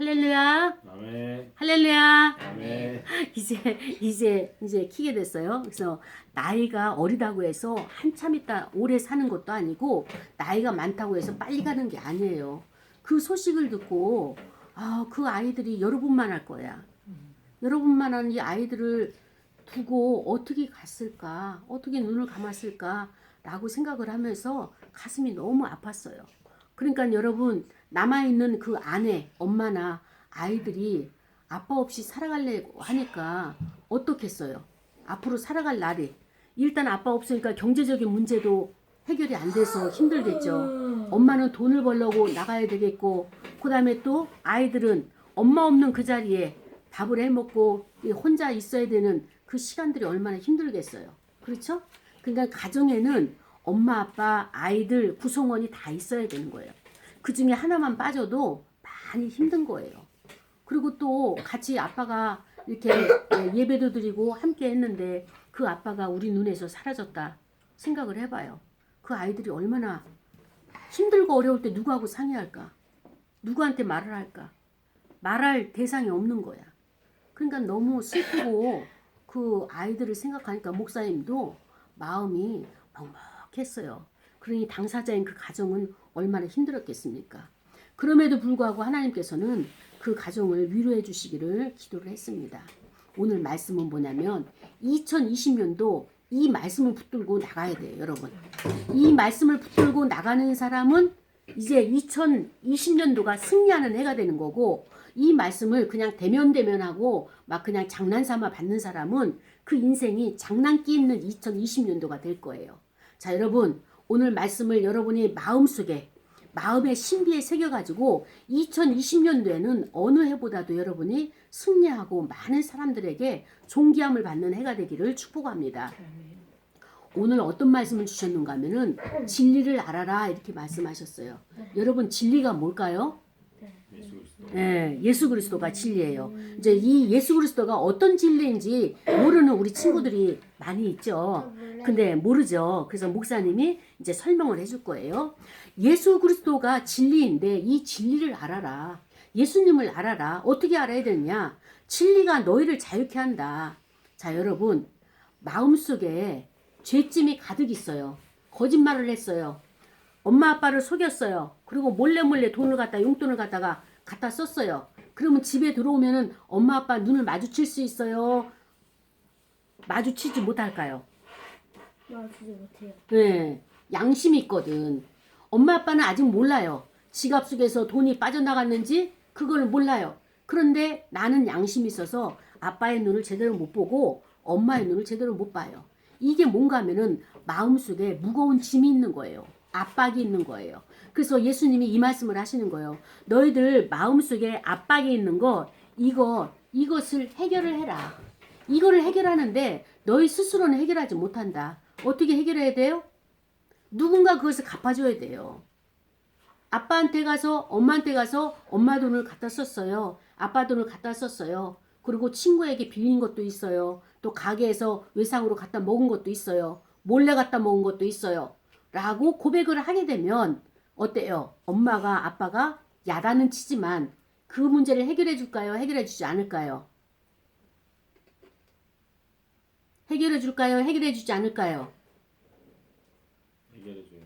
할렐루야. 아멘. 할렐루야. 아멘. 이제 이제 이제 키게 됐어요. 그래서 나이가 어리다고 해서 한참 있다 오래 사는 것도 아니고 나이가 많다고 해서 빨리 가는 게 아니에요. 그 소식을 듣고 아, 그 아이들이 여러분만 할 거야. 여러분만 하는 이 아이들을 두고 어떻게 갔을까? 어떻게 눈을 감았을까? 라고 생각을 하면서 가슴이 너무 아팠어요. 그러니까 여러분 남아있는 그 아내, 엄마나 아이들이 아빠 없이 살아가려고 하니까 어떻겠어요? 앞으로 살아갈 날이 일단 아빠 없으니까 경제적인 문제도 해결이 안 돼서 힘들겠죠. 엄마는 돈을 벌려고 나가야 되겠고 그다음에 또 아이들은 엄마 없는 그 자리에 밥을 해 먹고 혼자 있어야 되는 그 시간들이 얼마나 힘들겠어요. 그렇죠? 그러니까 가정에는 엄마, 아빠, 아이들, 구성원이 다 있어야 되는 거예요. 그 중에 하나만 빠져도 많이 힘든 거예요. 그리고 또 같이 아빠가 이렇게 예배도 드리고 함께 했는데 그 아빠가 우리 눈에서 사라졌다 생각을 해봐요. 그 아이들이 얼마나 힘들고 어려울 때 누구하고 상의할까? 누구한테 말을 할까? 말할 대상이 없는 거야. 그러니까 너무 슬프고 그 아이들을 생각하니까 목사님도 마음이 먹먹했어요. 그러니 당사자인 그 가정은 얼마나 힘들었겠습니까? 그럼에도 불구하고 하나님께서는 그 가정을 위로해 주시기를 기도를 했습니다. 오늘 말씀은 뭐냐면 2020년도 이 말씀을 붙들고 나가야 돼요, 여러분. 이 말씀을 붙들고 나가는 사람은 이제 2020년도가 승리하는 해가 되는 거고 이 말씀을 그냥 대면대면하고 막 그냥 장난삼아 받는 사람은 그 인생이 장난기 있는 2020년도가 될 거예요. 자, 여러분, 오늘 말씀을 여러분이 마음속에 마음의 신비에 새겨가지고 2020년도에는 어느 해보다도 여러분이 승리하고 많은 사람들에게 존귀함을 받는 해가 되기를 축복합니다. 오늘 어떤 말씀을 주셨는가 하면은 진리를 알아라 이렇게 말씀하셨어요. 여러분 진리가 뭘까요? 예, 예수 그리스도가 진리예요. 이제 이 예수 그리스도가 어떤 진리인지 모르는 우리 친구들이 많이 있죠. 근데 모르죠. 그래서 목사님이 이제 설명을 해줄 거예요. 예수 그리스도가 진리인데 이 진리를 알아라. 예수님을 알아라. 어떻게 알아야 되느냐? 진리가 너희를 자유케 한다. 자, 여러분. 마음속에 죄짐이 가득 있어요. 거짓말을 했어요. 엄마 아빠를 속였어요. 그리고 몰래 몰래 돈을 갖다 용돈을 갖다가 갖다 썼어요. 그러면 집에 들어오면은 엄마 아빠 눈을 마주칠 수 있어요. 마주치지 못할까요? 못해요. 네, 양심이 있거든. 엄마 아빠는 아직 몰라요. 지갑 속에서 돈이 빠져나갔는지 그걸 몰라요. 그런데 나는 양심이 있어서 아빠의 눈을 제대로 못 보고 엄마의 눈을 제대로 못 봐요. 이게 뭔가 하면은 마음속에 무거운 짐이 있는 거예요. 압박이 있는 거예요. 그래서 예수님이 이 말씀을 하시는 거예요. 너희들 마음속에 압박이 있는 거 이거 이것을 해결을 해라. 이거를 해결하는데 너희 스스로는 해결하지 못한다. 어떻게 해결해야 돼요? 누군가 그것을 갚아줘야 돼요. 아빠한테 가서 엄마한테 가서 엄마 돈을 갖다 썼어요. 아빠 돈을 갖다 썼어요. 그리고 친구에게 빌린 것도 있어요. 또 가게에서 외상으로 갖다 먹은 것도 있어요. 몰래 갖다 먹은 것도 있어요. 라고 고백을 하게 되면 어때요? 엄마가 아빠가 야단은 치지만 그 문제를 해결해 줄까요? 해결해 주지 않을까요? 해결해 줄까요? 해결해 주지 않을까요? 해결해 줘요.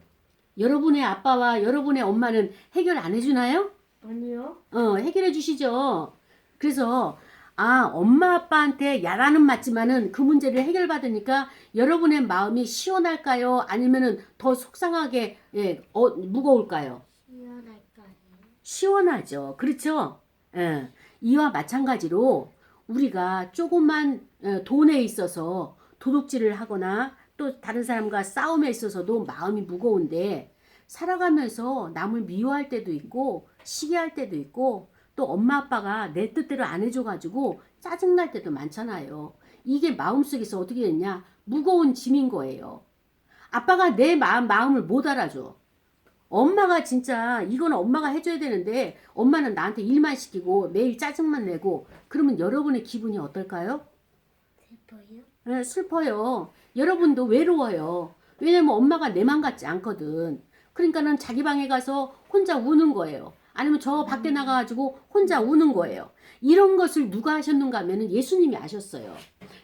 여러분의 아빠와 여러분의 엄마는 해결 안 해주나요? 아니요. 어, 해결해 주시죠. 그래서, 아, 엄마 아빠한테 야라는 맞지만은 그 문제를 해결받으니까 여러분의 마음이 시원할까요? 아니면은 더 속상하게, 예, 어, 무거울까요? 시원할까요? 시원하죠. 그렇죠? 예. 이와 마찬가지로 우리가 조그만 어, 돈에 있어서 도둑질을 하거나 또 다른 사람과 싸움에 있어서도 마음이 무거운데 살아가면서 남을 미워할 때도 있고 시기할 때도 있고 또 엄마 아빠가 내 뜻대로 안 해줘가지고 짜증날 때도 많잖아요. 이게 마음속에서 어떻게 됐냐? 무거운 짐인 거예요. 아빠가 내 마음, 마음을 못 알아줘. 엄마가 진짜 이건 엄마가 해줘야 되는데 엄마는 나한테 일만 시키고 매일 짜증만 내고 그러면 여러분의 기분이 어떨까요? 슬퍼요? 네, 슬퍼요. 여러분도 외로워요. 왜냐면 엄마가 내 맘 같지 않거든. 그러니까는 자기 방에 가서 혼자 우는 거예요. 아니면 저 밖에 나가가지고 혼자 우는 거예요. 이런 것을 누가 하셨는가 하면은 예수님이 아셨어요.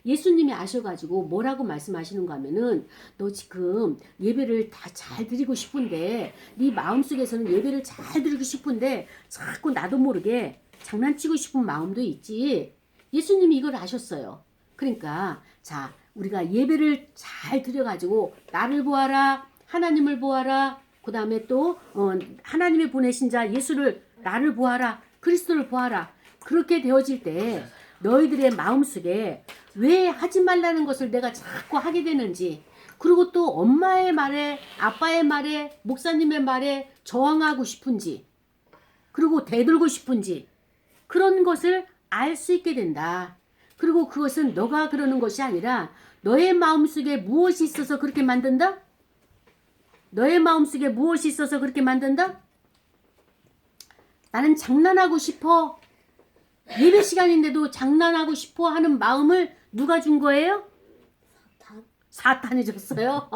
예수님이 아셔가지고 뭐라고 말씀하시는가 하면은 너 지금 예배를 다 잘 드리고 싶은데 네 마음속에서는 예배를 잘 드리고 싶은데 자꾸 나도 모르게 장난치고 싶은 마음도 있지. 예수님이 이걸 아셨어요. 그러니까 자 우리가 예배를 잘 드려가지고 나를 보아라 하나님을 보아라 그 다음에 또 어, 하나님이 보내신 자 예수를 나를 보아라 그리스도를 보아라 그렇게 되어질 때 너희들의 마음속에 왜 하지 말라는 것을 내가 자꾸 하게 되는지 그리고 또 엄마의 말에 아빠의 말에 목사님의 말에 저항하고 싶은지 그리고 대들고 싶은지 그런 것을 알 수 있게 된다. 그리고 그것은 너가 그러는 것이 아니라 너의 마음속에 무엇이 있어서 그렇게 만든다? 너의 마음속에 무엇이 있어서 그렇게 만든다? 나는 장난하고 싶어. 예배 시간인데도 장난하고 싶어 하는 마음을 누가 준 거예요? 다 사탄이 줬어요.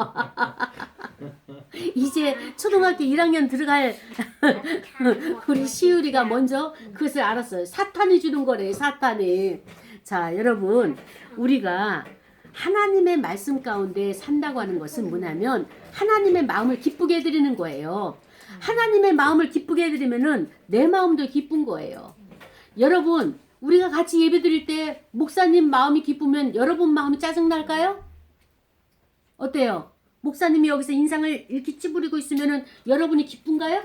이제 초등학교 1학년 들어갈 우리 시율이가 먼저 그것을 알았어요. 사탄이 주는 거래, 사탄이. 자, 여러분, 우리가 하나님의 말씀 가운데 산다고 하는 것은 뭐냐면 하나님의 마음을 기쁘게 해드리는 거예요. 하나님의 마음을 기쁘게 해드리면은 내 마음도 기쁜 거예요. 여러분, 우리가 같이 예배 드릴 때 목사님 마음이 기쁘면 여러분 마음이 짜증날까요? 어때요? 목사님이 여기서 인상을 이렇게 찌푸리고 있으면은 여러분이 기쁜가요?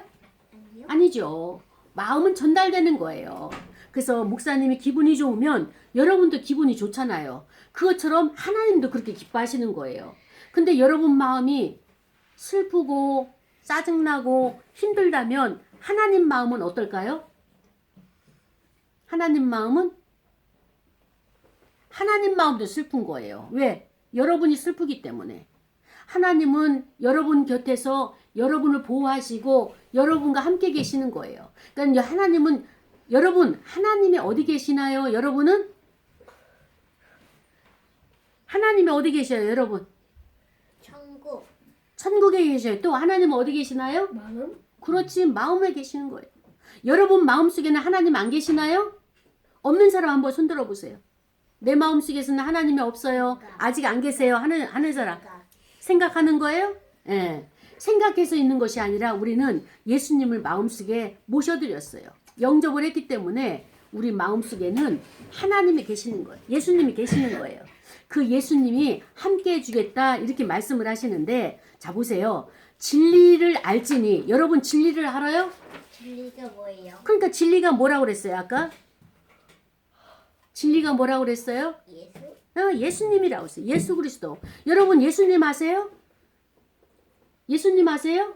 아니죠. 마음은 전달되는 거예요. 그래서 목사님이 기분이 좋으면 여러분도 기분이 좋잖아요. 그것처럼 하나님도 그렇게 기뻐하시는 거예요. 근데 여러분 마음이 슬프고 짜증나고 힘들다면 하나님 마음은 어떨까요? 하나님 마음은 하나님 마음도 슬픈 거예요. 왜? 여러분이 슬프기 때문에. 하나님은 여러분 곁에서 여러분을 보호하시고 여러분과 함께 계시는 거예요. 그러니까 하나님은 여러분 하나님이 어디 계시나요? 여러분은 하나님이 어디 계셔요, 여러분? 천국. 천국에 계셔요. 또 하나님은 어디 계시나요? 마음? 그렇지 마음에 계시는 거예요. 여러분 마음속에는 하나님 안 계시나요? 없는 사람 한번 손 들어 보세요. 내 마음속에서는 하나님이 없어요. 아직 안 계세요. 하는 하는 사람 생각하는 거예요? 예. 생각해서 있는 것이 아니라 우리는 예수님을 마음속에 모셔드렸어요. 영접을 했기 때문에 우리 마음속에는 하나님이 계시는 거예요. 예수님이 계시는 거예요. 그 예수님이 함께 해주겠다 이렇게 말씀을 하시는데 자 보세요. 진리를 알지니 여러분 진리를 알아요? 진리가 뭐예요? 그러니까 진리가 뭐라고 그랬어요 아까? 진리가 뭐라고 그랬어요? 예수? 어, 예수님이라고 했어요. 예수 그리스도. 여러분 예수님 아세요? 예수님 아세요?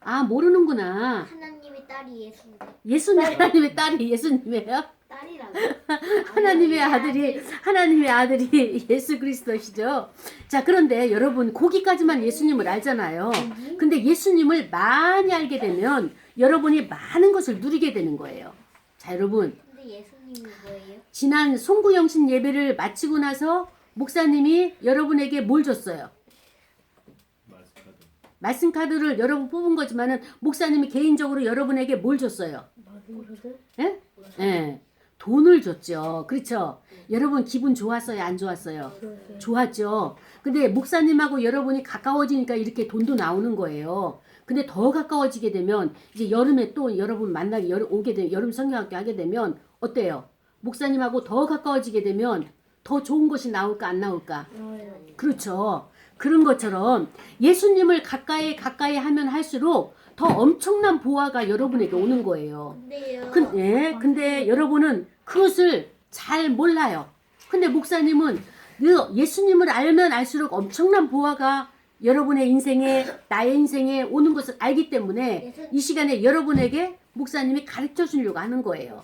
아 모르는구나. 하나님의 딸이 예수인데. 예수님 하나님의 딸이 예수님이에요? 딸이라고? 하나님의 아들이 하나님의 아들이 예수 그리스도시죠. 자 그런데 여러분 거기까지만 예수님을 알잖아요. 근데 예수님을 많이 알게 되면 여러분이 많은 것을 누리게 되는 거예요. 자 여러분 근데 예수님이 뭐예요? 지난 송구영신 예배를 마치고 나서 목사님이 여러분에게 뭘 줬어요? 말씀 카드를 여러분 뽑은 거지만은 목사님이 개인적으로 여러분에게 뭘 줬어요? 예? 예. 돈을 줬죠. 그렇죠? 여러분 기분 좋았어요? 안 좋았어요? 좋았죠. 근데 목사님하고 여러분이 가까워지니까 이렇게 돈도 나오는 거예요. 근데 더 가까워지게 되면 이제 여름에 또 여러분 만나게 여름 오게 되면 여름 성경학교 하게 되면 어때요? 목사님하고 더 가까워지게 되면 더 좋은 것이 나올까 안 나올까? 그렇죠. 그런 것처럼 예수님을 가까이 가까이 하면 할수록 더 엄청난 보화가 여러분에게 오는 거예요. 근데요. 근, 예, 근데 여러분은 그것을 잘 몰라요. 근데 목사님은 그 예수님을 알면 알수록 엄청난 보화가 여러분의 인생에 나의 인생에 오는 것을 알기 때문에 이 시간에 여러분에게 목사님이 가르쳐 주려고 하는 거예요.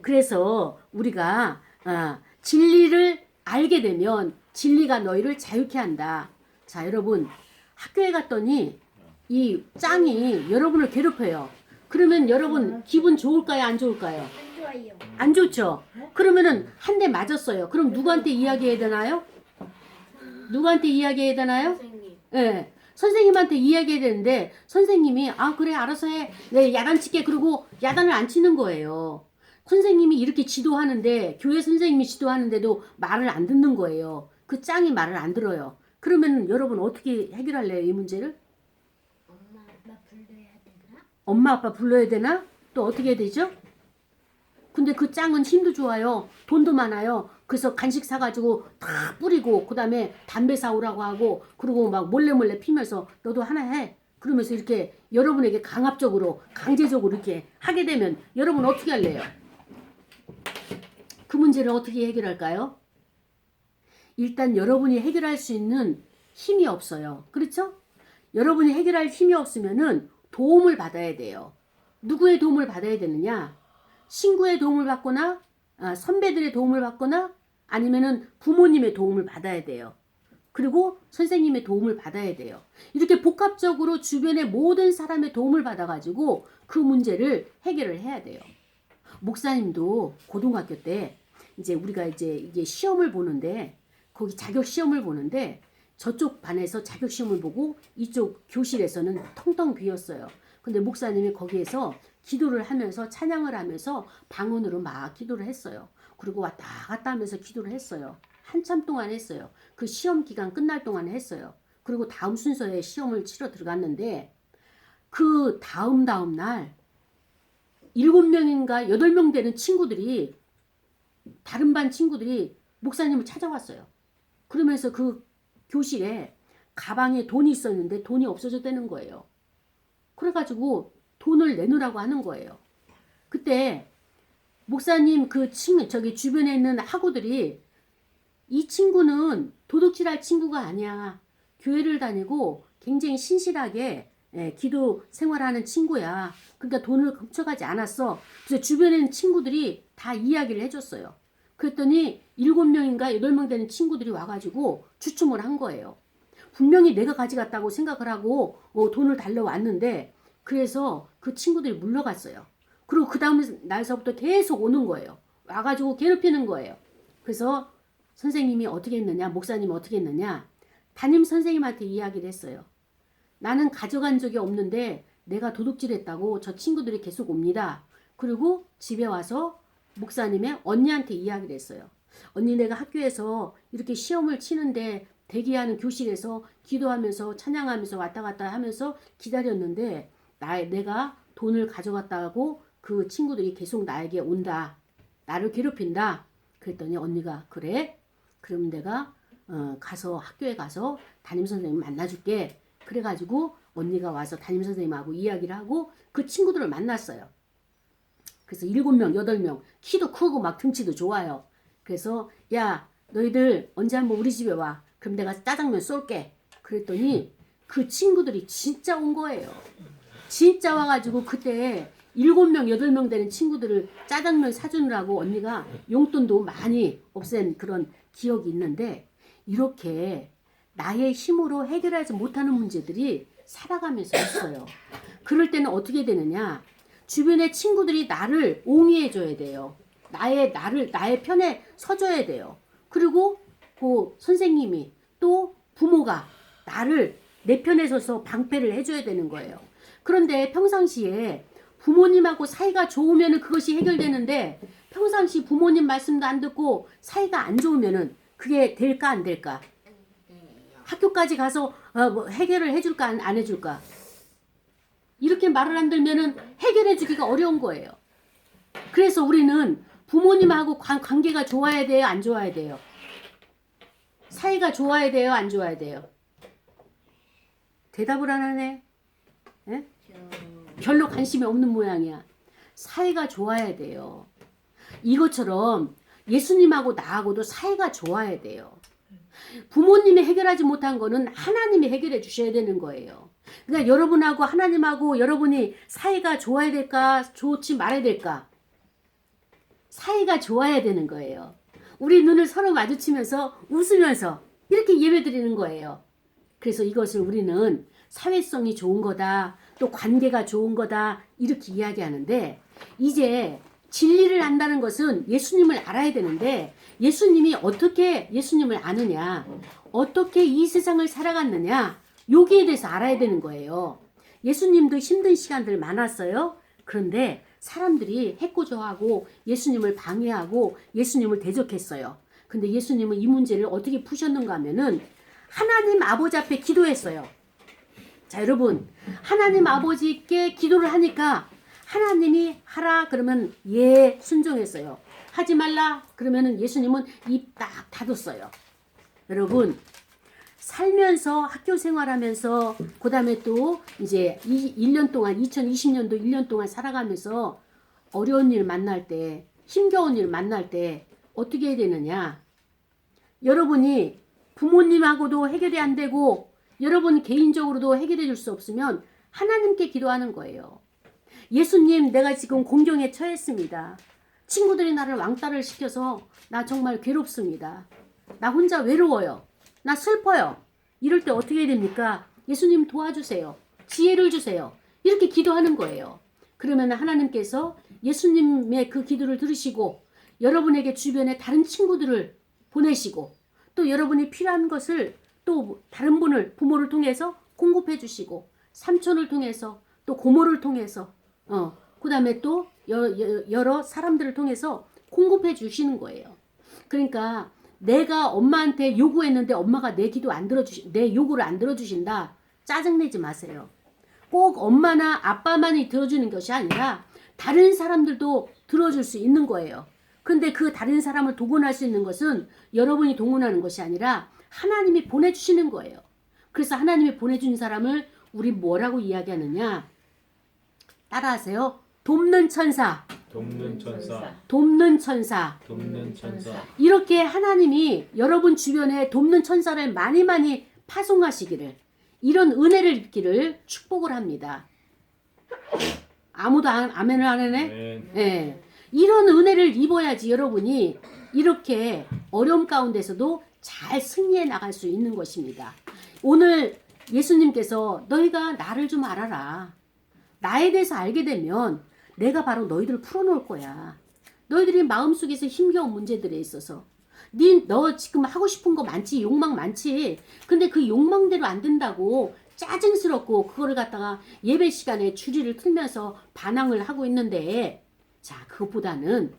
그래서 우리가 아, 진리를 알게 되면 진리가 너희를 자유케 한다. 자, 여러분 학교에 갔더니 이 짱이 여러분을 괴롭혀요. 그러면 여러분 기분 좋을까요? 안 좋을까요? 안 좋아요. 안 좋죠. 그러면은 한 대 맞았어요. 그럼 누구한테 이야기해야 되나요? 누구한테 이야기해야 되나요? 선생님. 예. 선생님한테 이야기해야 되는데 선생님이 아 그래 알아서 해. 네 야단 칠게 그러고 야단을 안 치는 거예요. 선생님이 이렇게 지도하는데 교회 선생님이 지도하는데도 말을 안 듣는 거예요. 그 짱이 말을 안 들어요. 그러면 여러분 어떻게 해결할래요 이 문제를? 엄마 아빠 불러야 되나? 엄마 아빠 불러야 되나? 또 어떻게 해야 되죠? 근데 그 짱은 힘도 좋아요. 돈도 많아요. 그래서 간식 사가지고 다 뿌리고 그 다음에 담배 사오라고 하고 그리고 막 몰래 몰래 피면서 너도 하나 해. 그러면서 이렇게 여러분에게 강압적으로 강제적으로 이렇게 하게 되면 여러분 어떻게 할래요? 그 문제를 어떻게 해결할까요? 일단 여러분이 해결할 수 있는 힘이 없어요. 그렇죠? 여러분이 해결할 힘이 없으면은 도움을 받아야 돼요. 누구의 도움을 받아야 되느냐? 친구의 도움을 받거나 아, 선배들의 도움을 받거나 아니면은 부모님의 도움을 받아야 돼요. 그리고 선생님의 도움을 받아야 돼요. 이렇게 복합적으로 주변의 모든 사람의 도움을 받아가지고 그 문제를 해결을 해야 돼요. 목사님도 고등학교 때 이제 우리가 이제 이게 시험을 보는데 거기 자격 시험을 보는데 저쪽 반에서 자격 시험을 보고 이쪽 교실에서는 텅텅 비었어요. 근데 목사님이 거기에서 기도를 하면서 찬양을 하면서 방언으로 막 기도를 했어요. 그리고 왔다 갔다 하면서 기도를 했어요. 한참 동안 했어요. 그 시험 기간 끝날 동안 했어요. 그리고 다음 순서에 시험을 치러 들어갔는데 그 다음 다음 날 일곱 명인가 여덟 명 되는 친구들이 다른 반 친구들이 목사님을 찾아왔어요. 그러면서 그 교실에 가방에 돈이 있었는데 돈이 없어졌다는 거예요. 그래가지고 돈을 내놓으라고 하는 거예요. 그때 목사님 그 친, 저기 주변에 있는 학우들이 이 친구는 도둑질할 친구가 아니야. 교회를 다니고 굉장히 신실하게 예, 기도 생활하는 친구야. 그러니까 돈을 훔쳐가지 않았어. 그래서 주변에 있는 친구들이 다 이야기를 해줬어요. 그랬더니 일곱 명인가 여덟 명 되는 친구들이 와가지고 주춤을 한 거예요. 분명히 내가 가져갔다고 생각을 하고 어, 돈을 달러 왔는데 그래서 그 친구들이 물러갔어요. 그리고 그 다음 날서부터 계속 오는 거예요. 와가지고 괴롭히는 거예요. 그래서 선생님이 어떻게 했느냐, 목사님이 어떻게 했느냐, 담임 선생님한테 이야기를 했어요. 나는 가져간 적이 없는데 내가 도둑질했다고 저 친구들이 계속 옵니다. 그리고 집에 와서 목사님의 언니한테 이야기를 했어요. 언니 내가 학교에서 이렇게 시험을 치는데 대기하는 교실에서 기도하면서 찬양하면서 왔다 갔다 하면서 기다렸는데 나 내가 돈을 가져갔다고 그 친구들이 계속 나에게 온다. 나를 괴롭힌다. 그랬더니 언니가 그래? 그럼 내가 어, 가서 학교에 가서 담임 선생님 만나줄게. 그래가지고 언니가 와서 담임 선생님하고 이야기를 하고 그 친구들을 만났어요. 그래서 일곱 명, 여덟 명 키도 크고 막 등치도 좋아요. 그래서 야 너희들 언제 한번 우리 집에 와. 그럼 내가 짜장면 쏠게. 그랬더니 그 친구들이 진짜 온 거예요. 진짜 와가지고 그때 일곱 명, 여덟 명 되는 친구들을 짜장면 사주느라고 언니가 용돈도 많이 없앤 그런 기억이 있는데 이렇게 나의 힘으로 해결하지 못하는 문제들이 살아가면서 있어요. 그럴 때는 어떻게 되느냐? 주변의 친구들이 나를 옹이해 줘야 돼요. 나의 나를 나의 편에 서줘야 돼요. 그리고 그 선생님이 또 부모가 나를 내 편에 서서 방패를 해줘야 되는 거예요. 그런데 평상시에 부모님하고 사이가 좋으면 그것이 해결되는데 평상시 부모님 말씀도 안 듣고 사이가 안 좋으면은 그게 될까 안 될까? 학교까지 가서 어, 뭐 해결을 해줄까 안, 안 해줄까? 이렇게 말을 안 들면은 해결해 주기가 어려운 거예요. 그래서 우리는 부모님하고 관, 관계가 좋아야 돼요, 안 좋아야 돼요? 사이가 좋아야 돼요, 안 좋아야 돼요? 대답을 안 하네. 예? 별로 관심이 없는 모양이야. 사이가 좋아야 돼요. 이것처럼 예수님하고 나하고도 사이가 좋아야 돼요. 부모님이 해결하지 못한 거는 하나님이 해결해 주셔야 되는 거예요. 그러니까 여러분하고 하나님하고 여러분이 사이가 좋아야 될까, 좋지 말아야 될까? 사이가 좋아야 되는 거예요. 우리 눈을 서로 마주치면서 웃으면서 이렇게 예배 드리는 거예요. 그래서 이것을 우리는 사회성이 좋은 거다, 또 관계가 좋은 거다, 이렇게 이야기하는데, 이제 진리를 안다는 것은 예수님을 알아야 되는데, 예수님이 어떻게 예수님을 아느냐, 어떻게 이 세상을 살아갔느냐, 여기에 대해서 알아야 되는 거예요. 예수님도 힘든 시간들 많았어요. 그런데 사람들이 해코지하고 예수님을 방해하고 예수님을 대적했어요. 근데 예수님은 이 문제를 어떻게 푸셨는가 하면은 하나님 아버지 앞에 기도했어요. 자, 여러분. 하나님 아버지께 기도를 하니까 하나님이 하라 그러면 예 순종했어요. 하지 말라 그러면은 예수님은 입 딱 닫았어요. 여러분 살면서 학교 생활하면서 그 다음에 또 이제 이 1년 동안 2020년도 1년 동안 살아가면서 어려운 일 만날 때 힘겨운 일 만날 때 어떻게 해야 되느냐? 여러분이 부모님하고도 해결이 안 되고 여러분 개인적으로도 해결해 줄 수 없으면 하나님께 기도하는 거예요. 예수님, 내가 지금 공경에 처했습니다. 친구들이 나를 왕따를 시켜서 나 정말 괴롭습니다. 나 혼자 외로워요. 나 슬퍼요. 이럴 때 어떻게 해야 됩니까? 예수님 도와주세요. 지혜를 주세요. 이렇게 기도하는 거예요. 그러면 하나님께서 예수님의 그 기도를 들으시고 여러분에게 주변에 다른 친구들을 보내시고 또 여러분이 필요한 것을 또 다른 분을 부모를 통해서 공급해 주시고 삼촌을 통해서 또 고모를 통해서 어 그다음에 또 여러, 여러 사람들을 통해서 공급해 주시는 거예요. 그러니까 내가 엄마한테 요구했는데 엄마가 내 기도 안 들어주시 내 요구를 안 들어주신다 짜증내지 마세요. 꼭 엄마나 아빠만이 들어주는 것이 아니라 다른 사람들도 들어줄 수 있는 거예요. 근데 그 다른 사람을 동원할 수 있는 것은 여러분이 동원하는 것이 아니라 하나님이 보내주시는 거예요. 그래서 하나님이 보내준 사람을 우리 뭐라고 이야기하느냐? 따라하세요. 돕는 천사, 돕는 천사, 돕는 천사. 돕는 천사, 이렇게 하나님이 여러분 주변에 돕는 천사를 많이 많이 파송하시기를 이런 은혜를 입기를 축복을 합니다. 아무도 안, 아멘을 안 하네? 아멘. 예. 이런 은혜를 입어야지 여러분이 이렇게 어려움 가운데서도 잘 승리해 나갈 수 있는 것입니다. 오늘 예수님께서 너희가 나를 좀 알아라. 나에 대해서 알게 되면 내가 바로 너희들을 풀어놓을 거야. 너희들이 마음속에서 힘겨운 문제들에 있어서. 니너 지금 하고 싶은 거 많지? 욕망 많지? 근데 그 욕망대로 안 된다고 짜증스럽고 그거를 갖다가 예배 시간에 주리를 틀면서 반항을 하고 있는데 자 그것보다는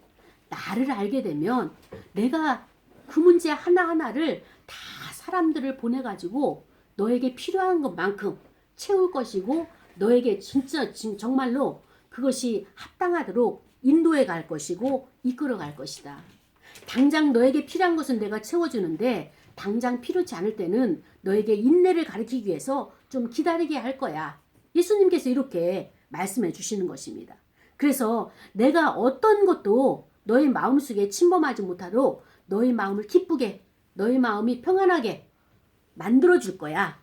나를 알게 되면 내가 그 문제 하나하나를 다 사람들을 보내가지고 너에게 필요한 것만큼 채울 것이고 너에게 진짜 진- 정말로 그것이 합당하도록 인도해 갈 것이고 이끌어 갈 것이다. 당장 너에게 필요한 것은 내가 채워주는데 당장 필요치 않을 때는 너에게 인내를 가르치기 위해서 좀 기다리게 할 거야. 예수님께서 이렇게 말씀해 주시는 것입니다. 그래서 내가 어떤 것도 너의 마음속에 침범하지 못하도록 너의 마음을 기쁘게, 너의 마음이 평안하게 만들어 줄 거야.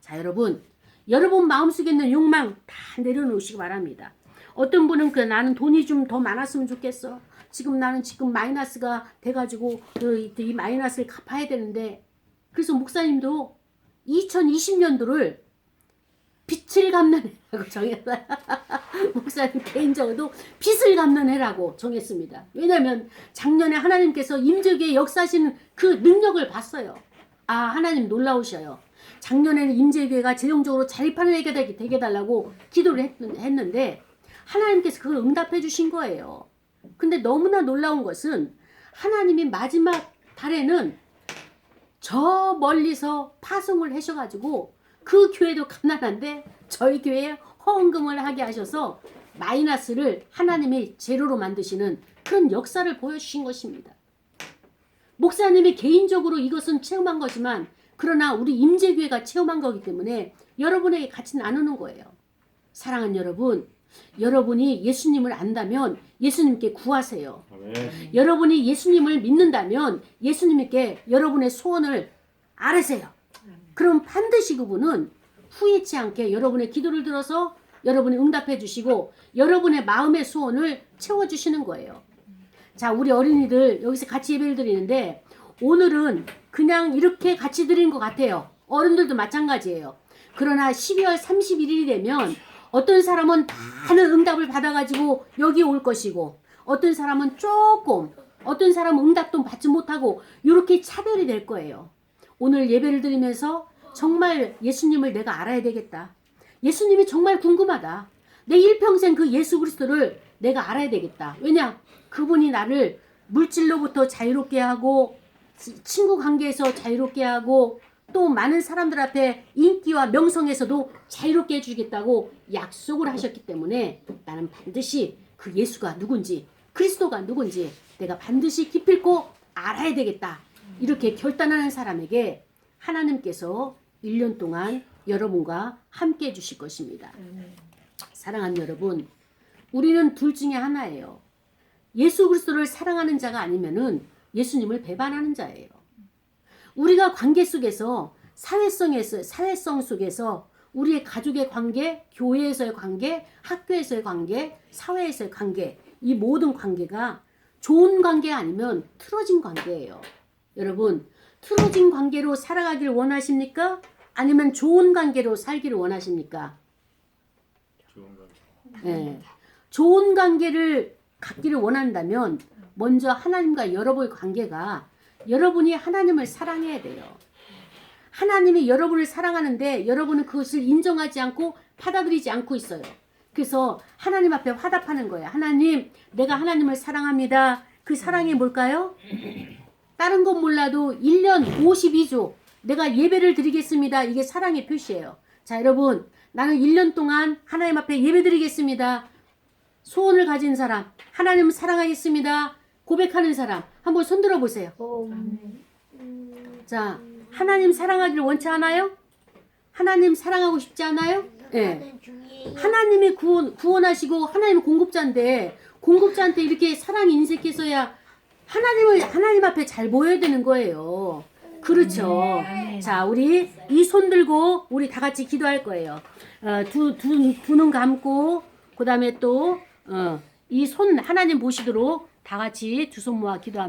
자, 여러분. 여러분 마음속에 있는 욕망 다 내려놓으시기 바랍니다. 어떤 분은 그 나는 돈이 좀 더 많았으면 좋겠어. 지금 나는 지금 마이너스가 돼가지고 그, 이 마이너스를 갚아야 되는데 그래서 목사님도 2020년도를 빚을 갚는 해라고 정했어요. 목사님 개인적으로도 빚을 갚는 해라고 정했습니다. 왜냐하면 작년에 하나님께서 임재기에 역사하시는 그 능력을 봤어요. 아 하나님 놀라우셔요. 작년에는 임재교회가 재정적으로 자립하는 애가 되게 달라고 기도를 했, 했는데 하나님께서 그걸 응답해 주신 거예요. 근데 너무나 놀라운 것은 하나님이 마지막 달에는 저 멀리서 파송을 하셔가지고 그 교회도 가난한데 저희 교회에 허언금을 하게 하셔서 마이너스를 하나님이 제로로 만드시는 그런 역사를 보여주신 것입니다. 목사님이 개인적으로 이것은 체험한 거지만 그러나 우리 임재교회가 체험한 거기 때문에 여러분에게 같이 나누는 거예요. 사랑하는 여러분, 여러분이 예수님을 안다면 예수님께 구하세요. 아멘. 여러분이 예수님을 믿는다면 예수님께 여러분의 소원을 아뢰세요. 그럼 반드시 그분은 후회치 않게 여러분의 기도를 들어서 여러분이 응답해 주시고 여러분의 마음의 소원을 채워 주시는 거예요. 자, 우리 어린이들 여기서 같이 예배를 드리는데 오늘은 그냥 이렇게 같이 드리는 것 같아요. 어른들도 마찬가지예요. 그러나 12월 31일이 되면 어떤 사람은 많은 응답을 받아가지고 여기 올 것이고 어떤 사람은 조금 어떤 사람은 응답도 받지 못하고 이렇게 차별이 될 거예요. 오늘 예배를 드리면서 정말 예수님을 내가 알아야 되겠다. 예수님이 정말 궁금하다. 내 일평생 그 예수 그리스도를 내가 알아야 되겠다. 왜냐? 그분이 나를 물질로부터 자유롭게 하고 치- 친구 관계에서 자유롭게 하고 또 많은 사람들 앞에 인기와 명성에서도 자유롭게 해주겠다고 약속을 하셨기 때문에 나는 반드시 그 예수가 누군지 그리스도가 누군지 내가 반드시 기필코 알아야 되겠다. 이렇게 결단하는 사람에게 하나님께서 1년 동안 여러분과 함께 해 주실 것입니다. 사랑하는 여러분, 우리는 둘 중에 하나예요. 예수 그리스도를 사랑하는 자가 아니면은 예수님을 배반하는 자예요. 우리가 관계 속에서 사회성에서 사회성 속에서 우리의 가족의 관계, 교회에서의 관계, 학교에서의 관계, 사회에서의 관계, 이 모든 관계가 좋은 관계 아니면 틀어진 관계예요. 여러분, 틀어진 관계로 살아가길 원하십니까? 아니면 좋은 관계로 살기를 원하십니까? 좋은 거. 예. 좋은 관계를 갖기를 원한다면 먼저 하나님과 여러분의 관계가 여러분이 하나님을 사랑해야 돼요. 하나님이 여러분을 사랑하는데 여러분은 그것을 인정하지 않고 받아들이지 않고 있어요. 그래서 하나님 앞에 화답하는 거예요. 하나님, 내가 하나님을 사랑합니다. 그 사랑이 뭘까요? 다른 건 몰라도 1년 52조 내가 예배를 드리겠습니다. 이게 사랑의 표시예요. 자, 여러분, 나는 1년 동안 하나님 앞에 예배 드리겠습니다. 소원을 가진 사람, 하나님을 사랑하겠습니다. 고백하는 사람, 한번 손들어 보세요. 자, 하나님 사랑하기를 원치 않아요? 하나님 사랑하고 싶지 않아요? 예. 하나님이 구원, 구원하시고 하나님은 공급자인데 공급자한테 이렇게 사랑이 인색해서야 하나님을 하나님 앞에 잘 보여야 되는 거예요. 그렇죠. 자, 우리 이 손 들고 우리 다 같이 기도할 거예요. 어, 두, 두, 두 눈 감고 그 다음에 또이손 하나님 보시도록 다 같이 두 손 모아 기도합니다.